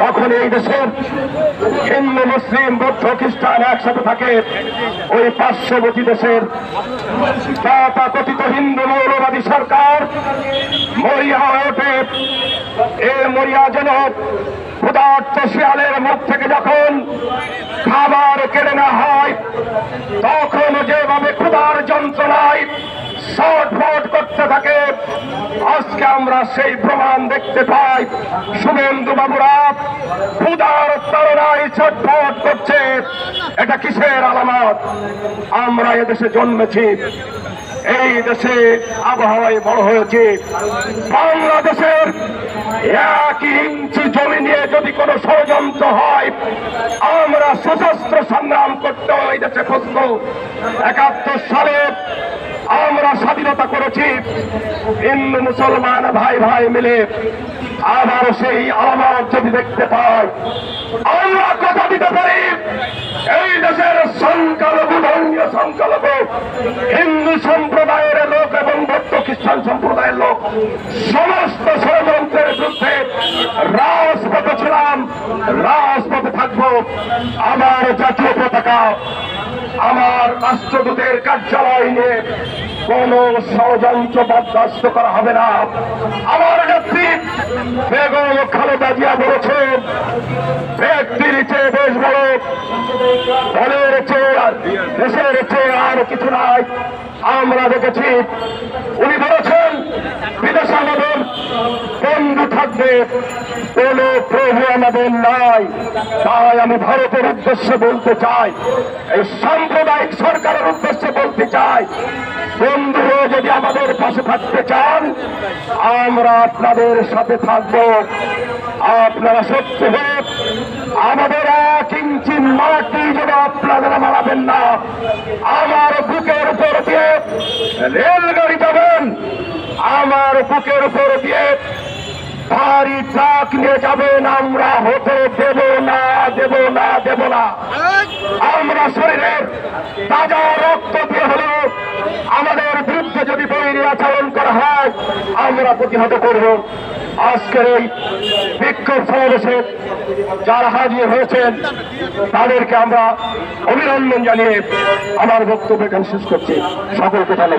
যখন এই দেশের হিন্দু, মুসলিম, বৌদ্ধ খ্রিস্টান একসাথে থাকে, ওই পার্শ্ববর্তী দেশের তথাকথিত হিন্দু মৌলবাদী সরকার মরিয়া হয়ে ওঠে। এ মরিয়া যেন ক্ষুধার্ত শিয়ালের মুখ থেকে যখন খাবার কেড়ে নেওয়া হয়, তখন যেভাবে ক্ষুধার যন্ত্রণায় শটফট করতে থাকে আজকে আমরা সেই প্রমাণ দেখতে পাই। শুভেন্দু বাবুরা, ক্ষুধার তারণায় ছটফট করছে। এটা কিসের আলামত? আমরা এদেশে জন্মেছি। এই দেশে আবহাওয়ায় বড় হয়েছে। বাংলাদেশের এক ইঞ্চি জমি নিয়ে যদি কোনো ষড়যন্ত্র হয়, আমরা সশস্ত্র সংগ্রাম করতে এই দেশে প্রস্তুত একাত্তর সালে আমরা স্বাধীনতা করেছি। হিন্দু, মুসলমান, ভাই ভাই মিলে আবার সেই আমার যদি দেখতে পাই, আমরা কথা দিতে পারি, এই দেশের সংখ্যালঘু, ধর্মীয় সংখ্যালঘু, হিন্দু সম্প্রদায়ের লোক এবং বৌদ্ধ খ্রিস্টান সম্প্রদায়ের লোক, সমস্ত ষড়যন্ত্রের বিরুদ্ধে রাজপথে ছিলাম, রাজপথে থাকব আমার জাতীয় পতাকা আমার রাষ্ট্রদূতের কার্যালয় নিয়ে কোন ষড়যন্ত্র বরদাস্ত করা হবে না। আমার নেত্রী বেগম খালেদা জিয়া বলেছেন, ব্যক্তির চেয়ে বেশ বড় দেশের চেয়ে আর কিছু নাই। আমরা দেখেছি, উনি বলেছেন, বিদেশে আমাদের বন্ধু থাকবে কোন প্রভু আমাদের নাই। তাই আমি ভারতের উদ্দেশ্যে বলতে চাই, এই সাম্প্রদায়িক সরকারের উদ্দেশ্যে বলতে চাই, বন্ধু যদি আমাদের পাশে থাকতে চান, আমরা আপনাদের সাথে থাকব। আপনারা সত্যি হোক আমাদের এক ইঞ্চি মাটি যেন আপনারা মারাবেন না। আমার বুকের উপর দিয়ে রেলগাড়ি যাবেন। আমার বুকের উপর দিয়ে ভারী চাক নিয়ে যাবেন। আমরা হতে দেব না দেব না দেব না। আমরা শরীরের তাজা রক্ত দিয়ে হলেও আমাদের বিরুদ্ধে যদি আচরণ করা হয়, আমরা প্রতিহত করব। আজকের এই বিক্ষোভ সমাবেশে যারা হাজির হয়েছেন, তাদেরকে আমরা অভিনন্দন জানিয়ে আমার বক্তব্য এখানে শেষ করছি। সকলকে ধন্যবাদ।